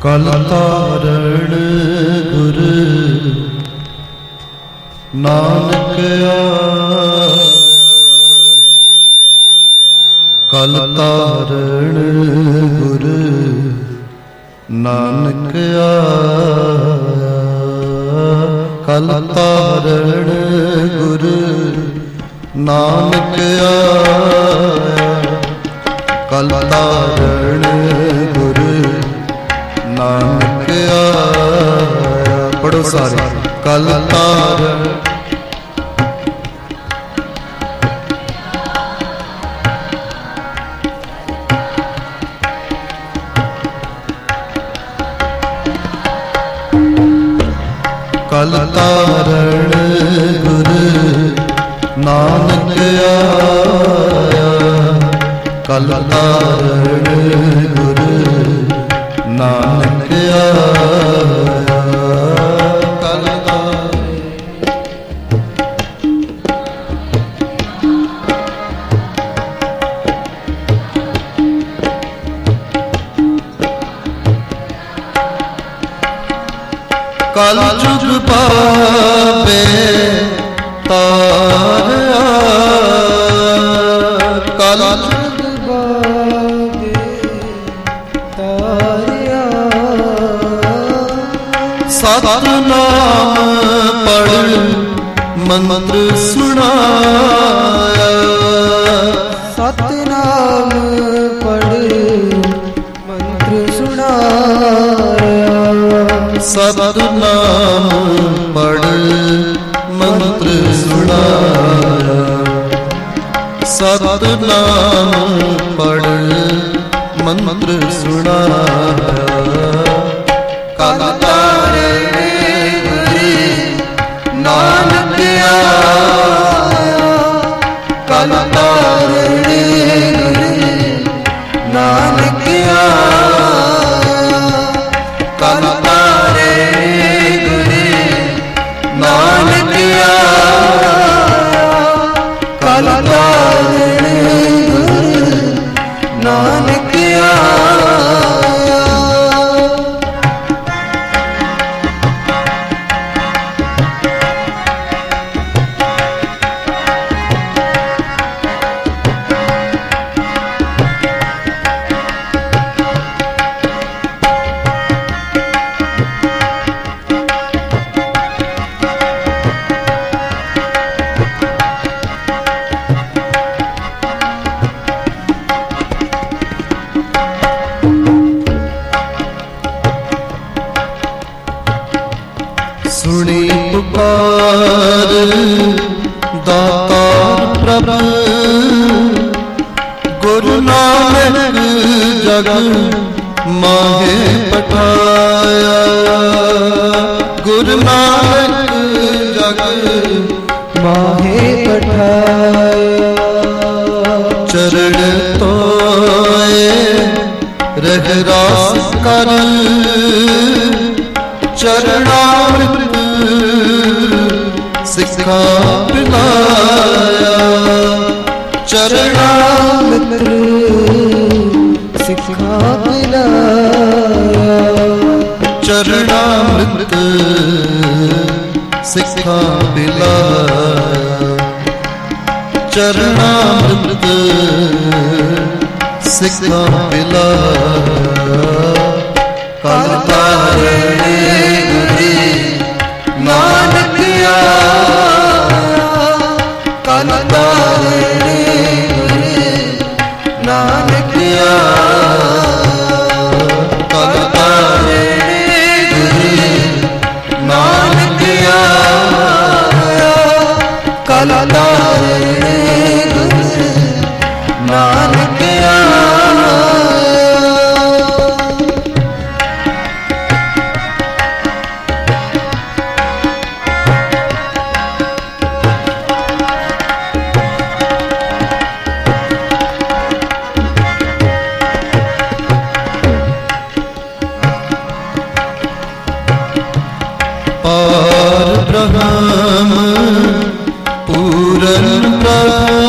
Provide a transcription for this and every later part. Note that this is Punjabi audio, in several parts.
ਕਲ ਤਾਰਣ ਗੁਰ। ਨਾਨਕ ਆਇਆ ਕਲ ਤਾਰਣ ਗੁਰ। ਨਾਨਕ ਆ। ਕਲ ਤਾਰਣ ਗੁਰ। ਨਾਨਕ ਆਇਆ ਕਲ ਤਾਰਣ ਗੁਰ। ਨਾਨਕ ਆਇਆ। ਪੜੋ ਸਾਰੇ। ਕਲ ਤਾਰਣ ਕਲ ਤਾਰਣ ਗੁਰ ਨਾਨਕ ਆਇਆ। ਕਲ ਤਾਰਣ ਗੁਰ ਜੁਗ ਪਾਵੇ ਤਾਰਿਆ। ਕਲ ਜੁਗ ਬਾਗੇ ਤਾਰਿਆ ਸਤ ਨਾਮ ਪੜ ਮੰਤਰ ਸੁਣਾਇਆ। ਸਤਨਾਮ ਪੜ ਮੰਤਰ ਸੁਣਾਇਆ। ਸਤ ਸਤ ਨਾਮ ਪੜ ਮੰਤਰ ਸੁਣਾਇਆ। ਕਲ ਤਾਰੇ ਗੁਰੀ ਨਾਨਕ ਆਇਆ। ਕਲ ਤਾਰੇ ਗੁਰੀ ਨਾਨਕ ਗੁਰੂ ਨਾਨਕ ਜਗ ਮਾਹੇ ਪਠਾਇਆ। ਚਰਨ ਤੋਏ ਰਹਿ ਰਾਸ ਕਰ ਚਰਣਾਮ੍ਰਿਤ ਸਿੱਖਾ ਪਿਲਾਇਆ ਚਰਣਾਮ੍ਰਿਤ ਸਿੱਖਾ ਪਿਲਾਇਆ ਚਰਣਾਮ੍ਰਿਤ ਸਿੱਖਾ ਪਿਲਾਇਆ ਚਰਣਾਮ੍ਰਿਤ ਸਿੱਖਾ ਪਿਲਾਇਆ ਕਲ ਨਾਨਕ ਆਇਆ ਪਾਰ ਬ੍ਰਹਮ ਪੂਰਨ ਬ੍ਰਹਮ।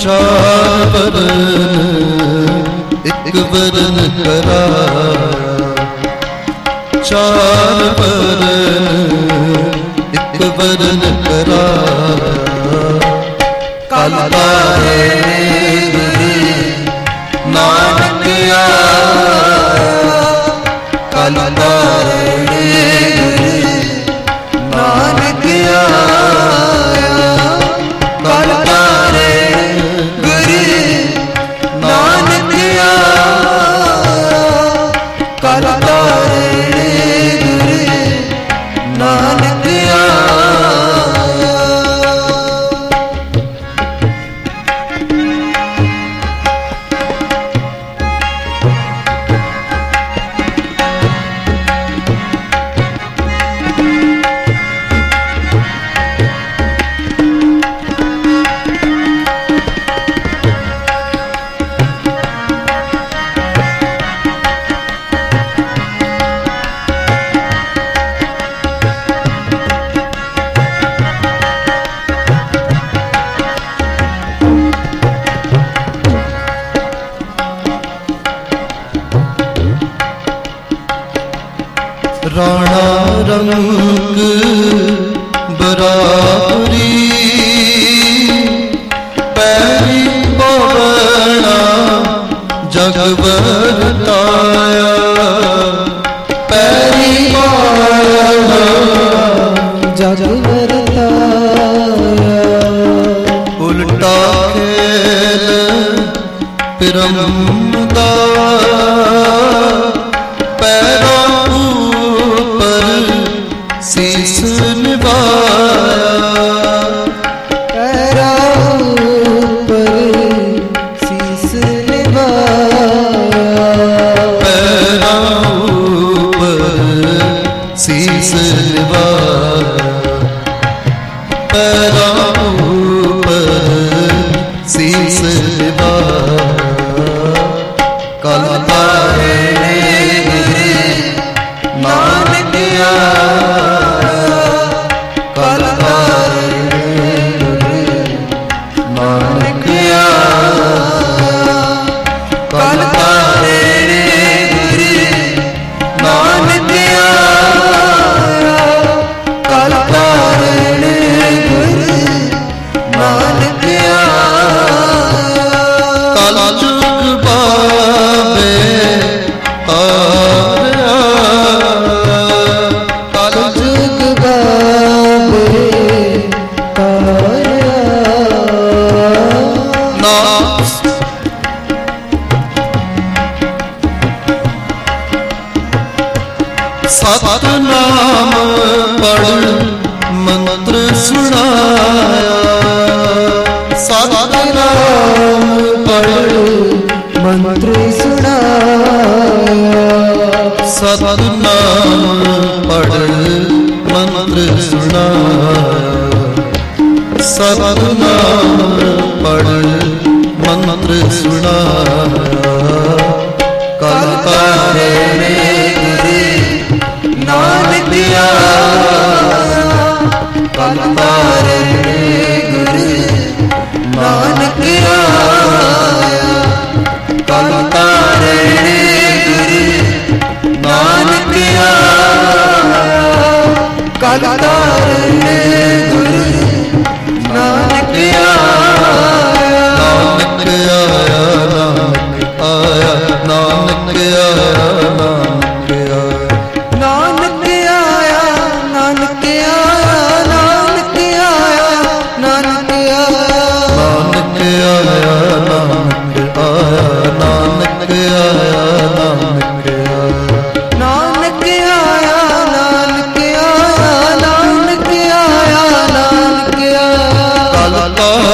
ਚਾਵਰਨ ਇੱਕ ਵਰਨ ਕਰਾ ਚਾਰ ਇੱਕ ਵਰਨ ਕਰਾ ਕਲਤਾ ਨਾਮ ਨਾਨਕ ਆ ਪੂਰੀ ਪੈਰੀ ਪਵਣਾ ਪੈਰੀ ਪਵਣਾ ਜਗ ਉਲਟਾ ਖੇਲ पर ਮੰਤਰ ਸੁਣਾਇਆ ਸਤਨਾਮ ਪੜ ਮੰਤਰ ਸੁਣਾਇਆ ਸਤਨਾਮ ਪੜ ਮੰਤਰ ਸੁਣਾਇਆ ਕਲ ਤਾਰੇ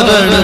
ശരണം